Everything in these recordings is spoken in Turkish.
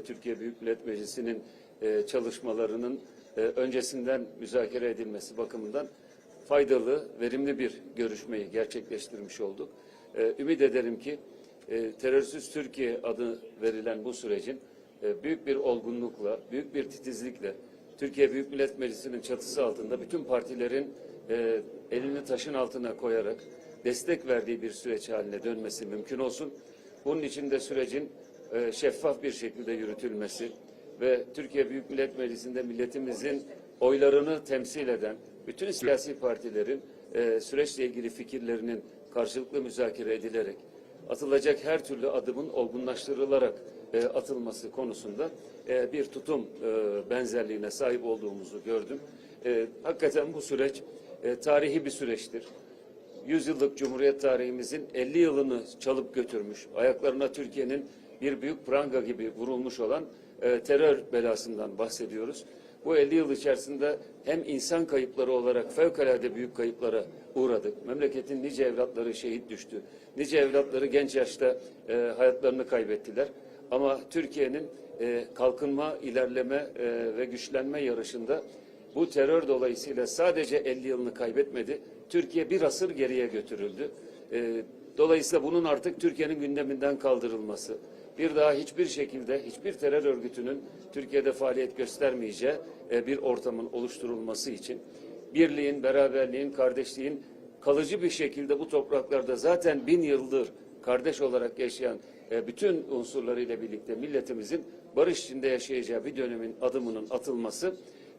Türkiye Büyük Millet Meclisi'nin e, çalışmalarının e, öncesinden müzakere edilmesi bakımından faydalı, verimli bir görüşmeyi gerçekleştirmiş olduk. E, ümit ederim ki terörsüz Türkiye adı verilen bu sürecin büyük bir olgunlukla, büyük bir titizlikle Türkiye Büyük Millet Meclisi'nin çatısı altında bütün partilerin elini taşın altına koyarak destek verdiği bir süreç haline dönmesi mümkün olsun. Bunun için de sürecin e, şeffaf bir şekilde yürütülmesi ve Türkiye Büyük Millet Meclisi'nde milletimizin oylarını temsil eden bütün siyasi partilerin e, süreçle ilgili fikirlerinin karşılıklı müzakere edilerek atılacak her türlü adımın olgunlaştırılarak e, atılması konusunda bir tutum benzerliğine sahip olduğumuzu gördüm. Hakikaten bu süreç tarihi bir süreçtir. 100 yıllık Cumhuriyet tarihimizin 50 yılını çalıp götürmüş, ayaklarına Türkiye'nin bir büyük pranga gibi vurulmuş olan e, terör belasından bahsediyoruz. Bu 50 yıl içerisinde hem insan kayıpları olarak fevkalade büyük kayıplara uğradık. Memleketin nice evlatları şehit düştü. Nice evlatları genç yaşta e, hayatlarını kaybettiler. Ama Türkiye'nin e, kalkınma, ilerleme e, ve güçlenme yarışında bu terör dolayısıyla sadece 50 yılını kaybetmedi. Türkiye bir asır geriye götürüldü. Ee, dolayısıyla bunun artık Türkiye'nin gündeminden kaldırılması, bir daha hiçbir şekilde hiçbir terör örgütünün Türkiye'de faaliyet göstermeyeceği e, bir ortamın oluşturulması için birliğin, beraberliğin, kardeşliğin kalıcı bir şekilde bu topraklarda zaten bin yıldır kardeş olarak yaşayan e, bütün unsurlarıyla birlikte milletimizin barış içinde yaşayacağı bir dönemin adımının atılması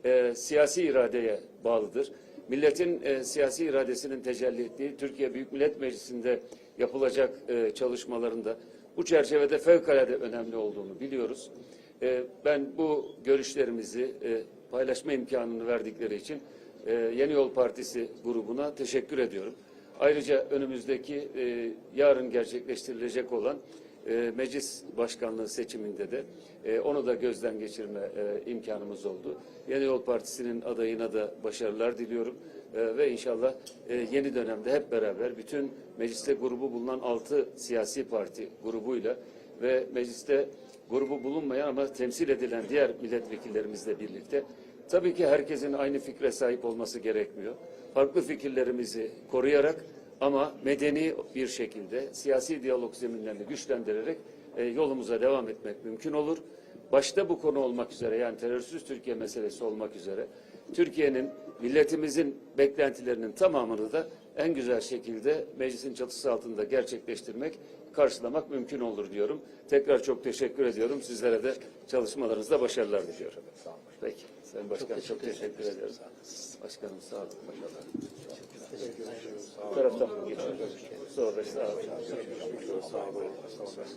e, siyasi iradeye bağlıdır. Milletin siyasi iradesinin tecelli ettiği Türkiye Büyük Millet Meclisi'nde yapılacak e, çalışmalarında bu çerçevede fevkalade önemli olduğunu biliyoruz. E, ben bu görüşlerimizi e, paylaşma imkanını verdikleri için e, Yeni Yol Partisi grubuna teşekkür ediyorum. Ayrıca önümüzdeki e, yarın gerçekleştirilecek olan e, meclis başkanlığı seçiminde de e, onu da gözden geçirme e, imkanımız oldu. Yeni Yol Partisi'nin adayına da başarılar diliyorum E, ve inşallah e, yeni dönemde hep beraber bütün mecliste grubu bulunan altı siyasi parti grubuyla ve mecliste grubu bulunmayan ama temsil edilen diğer milletvekillerimizle birlikte tabii ki herkesin aynı fikre sahip olması gerekmiyor. Farklı fikirlerimizi koruyarak ama medeni bir şekilde siyasi diyalog zeminlerini güçlendirerek e, yolumuza devam etmek mümkün olur. Başta bu konu olmak üzere yani terörsüz Türkiye meselesi olmak üzere Türkiye'nin milletimizin beklentilerinin tamamını da en güzel şekilde meclisin çatısı altında gerçekleştirmek, karşılamak mümkün olur diyorum. Tekrar çok teşekkür ediyorum. Sizlere de çalışmalarınızda başarılar diliyorum. Peki. Sayın Başkan çok teşekkür, ederim. Başkanım sağ olun. Başarılar. Bu taraftan geçiyoruz? Sonra sağ olun. Sağ olun. Sağ olun.